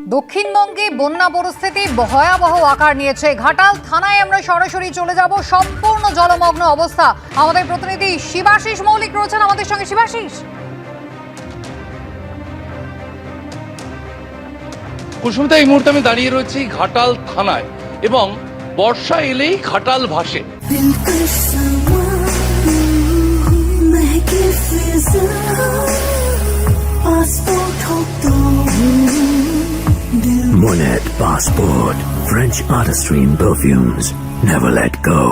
দক্ষিণবঙ্গে বন্যা পরিস্থিতি ভয়াবহ আকার নিয়েছে। ঘাটাল থানায় আমরা সরাসরি চলে যাব। সম্পূর্ণ জলমগ্ন অবস্থা। আমাদের প্রতিনিধি শিবাশিস মৌলিক রয়েছেন আমাদের সঙ্গে। শিবাশিস। কুসুমিতা এই মুহূর্তে আমি দাঁড়িয়ে রয়েছি ঘাটাল থানায় এবং বর্ষা এলেই ঘাটাল ভাসে। Monet, Passport. French artistry in perfumes. Never let go.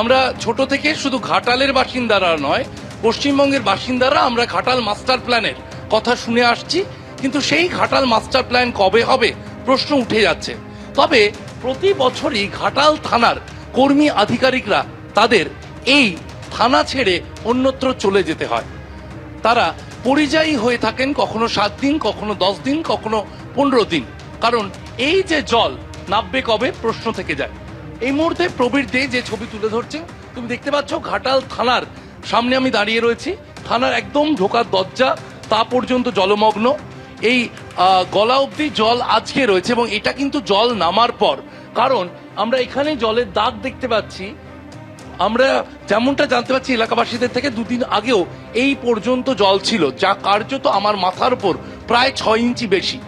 আমরা ছোট থেকে শুধু ঘাটালের বাসিন্দারা নয়, পশ্চিমবঙ্গের বাসিন্দারা আমরা ঘাটাল মাস্টার প্ল্যানের কথা শুনে আসছি, কিন্তু সেই ঘাটাল মাস্টার প্ল্যান কবে হবে প্রশ্ন উঠে যাচ্ছে তবে প্রতি বছরই ঘাটাল থানার কর্মী আধিকারিকরা তাদের এই থানা ছেড়ে অন্যত্র চলে যেতে হয় তারা পরিযায়ী হয়ে থাকেন কখনো সাত দিন, কখনো দশ দিন, কখনো পনেরো দিন কারণ এই যে জল নামবে কবে প্রশ্ন থেকে যায়। এই মুহূর্তে প্রবীর দে যে ছবি তুলে ধরছে তুমি দেখতে পাচ্ছ ঘাটাল থানার সামনে আমি দাঁড়িয়ে রয়েছি। থানার একদম ঢোকার দরজা, তা পর্যন্ত জলমগ্ন। এই গলা অবধি জল আজকে রয়েছে এবং এটা কিন্তু জল নামার পর। কারণ আমরা এখানে জলের দাগ দেখতে পাচ্ছি। আমরা যেমনটা জানতে পারছি এলাকাবাসীদের থেকে, দুদিন আগেও এই পর্যন্ত জল ছিল, যা কার্যত আমার মাথার উপর প্রায় ছয় ইঞ্চি বেশি।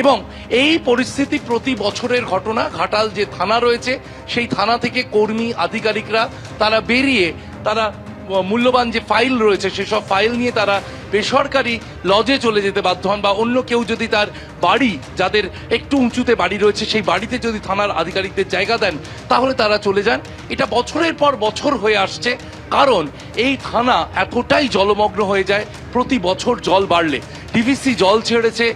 এবং এই পরিস্থিতি প্রতি বছরের ঘটনা, ঘাটাল যে থানা রয়েছে, সেই থানা থেকে কর্মী, আধিকারিকরা তারা বেরিয়ে, তারা মূল্যবান যে ফাইল রয়েছে, সেসব ফাইল নিয়ে তারা বেসরকারি লজে চলে যেতে বাধ্য হন বা অন্য কেউ যদি তার বাড়ি, যাদের একটু উঁচুতে বাড়ি রয়েছে, সেই বাড়িতে যদি থানার আধিকারিকদের জায়গা দেন, তাহলে তারা চলে যান। এটা বছরের পর বছর হয়ে আসছে, কারণ এই থানা এতটাই জলমগ্ন হয়ে যায়, প্রতি বছর জল বাড়লে। ডিভিসি জল ছেড়েছে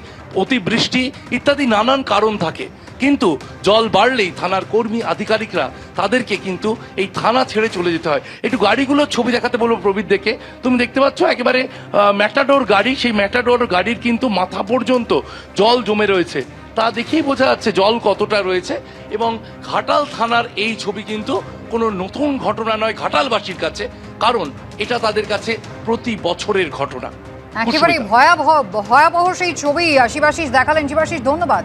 অতিবৃষ্টি ইত্যাদি নানান কারণ থাকে। কিন্তু জল বাড়লেই থানার কর্মী, আধিকারিকরা তাদেরকে কিন্তু এই থানা ছেড়ে চলে যেতে হয়। একটু গাড়িগুলোর ছবি দেখাতে বলব প্রবীর দেখে। তুমি দেখতে পাচ্ছ একেবারে ম্যাটাডোর গাড়ি, সেই ম্যাটাডোর গাড়ির কিন্তু মাথা পর্যন্ত জল জমে রয়েছে। তা দেখেই বোঝা যাচ্ছে জল কতটা রয়েছে এবং ঘাটাল থানার এই ছবি কিন্তু কোনো নতুন ঘটনা নয় ঘাটালবাসীর কাছে, কারণ এটা তাদের কাছে প্রতি বছরের ঘটনা। একেবারে ভয়াবহ ভয়াবহ সেই ছবি শিবাশিস দেখালেন। শিবাশিস ধন্যবাদ।